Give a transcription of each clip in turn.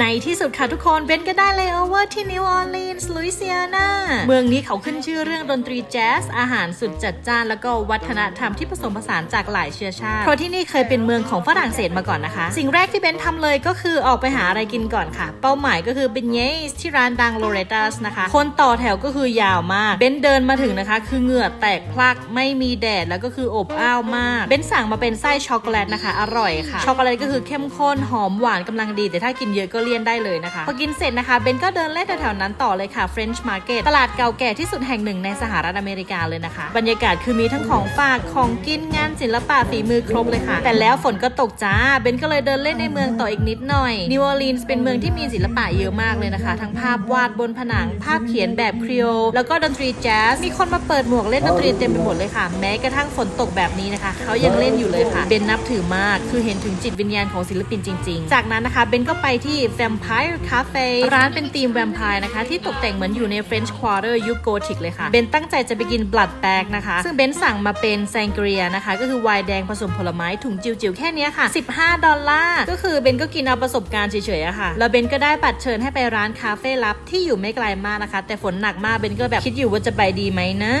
ในที่สุดค่ะทุกคนเบนก็ได้เลโอเวอร์ที่นิวออร์ลีนส์ลุยเซียนาเมืองนี้เขาขึ้นชื่อเรื่องดนตรีแจ๊ส อาหารสุดจัดจ้าน แล้วก็วัฒนธรรมที่ผสมผสานจากหลายเชื้อชาติเพราะที่นี่เคยเป็นเมืองของฝรั่งเศสมาก่อนนะคะ สิ่งแรกที่เบนทำเลยก็คือออกไปหาอะไรกินก่อนค่ะ เป้าหมายก็คือเบนเยสที่ร้านดังโลเรตัสนะคะ คนต่อแถวก็คือยาวมากเบนเดินมาถึงนะคะ คือเหงื่อแตกพลักไม่มีแดดแล้วก็คืออบอ้าวมากเบนสั่งมาเป็นไส้ช็อกโกแลตนะคะ อร่อยค่ะช็อกโกแลตก็คือเข้มข้นหอมหวานกำลังดีแต่ถ้ากินเยอะก็เลี่ยนได้เลยนะคะ พอกินเสร็จนะคะเบนก็เดินเล่นแถวๆนั้นต่อเลยค่ะ French Market ตลาดเก่าแก่ที่สุดแห่งหนึ่งในสหรัฐอเมริกาเลยนะคะ บรรยากาศคือมีทั้งของฝากของกินงานศิลปะฝีมือครบเลยค่ะ แต่แล้วฝนก็ตกจ้าเบนก็เลยเดินเล่นในเมืองต่ออีกนิดหน่อยนิวออร์ลีนส์เป็นเมืองที่มีศิลปะเยอะมากเลยนะคะ ทั้งภาพวาดบนผนังภาพเขียนแบบครีโอแล้วก็ดนตรีแจ๊สมีคนมาเปิดหมวกเล่นดนตรีเต็มไปหมดเลยค่ะ แม้กระทั่งฝนตกแบบนี้นะคะเขายังเล่นอยู่เลยค่ะเบนนับถือมากคือเห็นถึงจิตวิญญาณของศิลปินจริง ๆ จากนั้นนะคะเบนก็ไปที่ Vampire Cafe ร้านเป็นธีมแวมไพร์นะคะ ที่ตกแต่งเหมือนอยู่ใน French Quarter ยุคโกธิกเลยค่ะ เบนตั้งใจจะไปกิน Blood Bag นะคะ ซึ่งเบนสั่งมาเป็นแซงเกรียนะคะ ก็คือไวน์แดงผสมผลไม้ถุงจิ๋วๆ แค่เนี้ยค่ะ 15 ดอลลาร์ ก็คือเบนก็กินเอาประสบการณ์เฉยๆอะค่ะ แล้วเบนก็ได้บัตรเชิญให้ไปร้านคาเฟ่ลับที่อยู่ไม่ไกลมากนะคะ แต่ฝนหนักมากเบนก็แบบคิดอยู่ว่าจะไปดีไหมนะ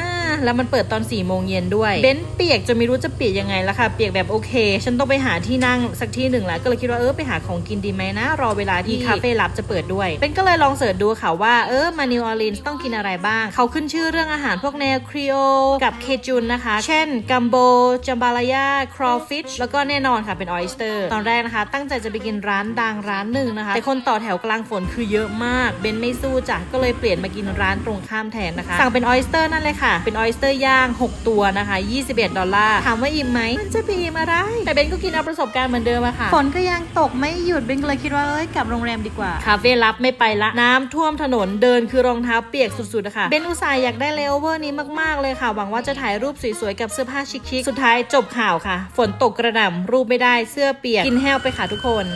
แล้วมันเปิดตอน4ี่โมงเย็นด้วย เบนเปียกจนไม่รู้จะเปียกยังไงแล้วค่ะ เปียกแบบโอเค ฉันต้องไปหาที่นั่งสักที่หนึ่งแล้วก็เลยคิดว่าเออไปหาของกินดีไหมนะ รอเวลาที่คาเฟ่ลับจะเปิดด้วยเบนก็เลยลองเสิร์ชดูค่ะว่าเออมานิวออร์ลีนส์ต้องกินอะไรบ้าง เขาขึ้นชื่อเรื่องอาหารพวกแนวครีโอกับเคจุนนะคะ เช่น กัมโบจัมบาลายาครอฟิชแล้วก็แน่นอนค่ะเป็นออยสเตอร์ตอนแรกนะคะ ตั้งใจจะไปกินร้านดังร้านหนึ่งนะคะ แต่คนต่อแถวกลางฝนคือเยอะมากเบนไม่สู้จ้ะก็เลยเปลี่ยนมากินร้านตรงข้ามแทนนะคะ สั่งเป็นออยสเตอร์นั่นเลยค่ะ เป็นออยสเตอร์ย่าง 6 ตัวนะคะ 21 ดอลลาร์ถามว่าอิ่มไหมมันจะไปอิ่มอะไร แต่เบนก็กินเอาประสบการณ์เหมือนเดิมอะค่ะฝนก็ยังตกไม่หยุดเบนก็เลยคิดว่าเอ้ยกลับโรงแรมดีกว่า คาเฟ่รับไม่ไปละ น้ำท่วมถนนเดินคือรองเท้าเปียกสุดๆอะค่ะเบนอุตส่าห์อยากได้เลเวอร์นี้มากๆเลยค่ะ หวังว่าจะถ่ายรูปสวยๆกับเสื้อผ้าชิคๆสุดท้ายจบข่าวค่ะ ฝนตกกระหน่ำรูปไม่ได้เสื้อเปียกกินแห้วไปค่ะทุกคน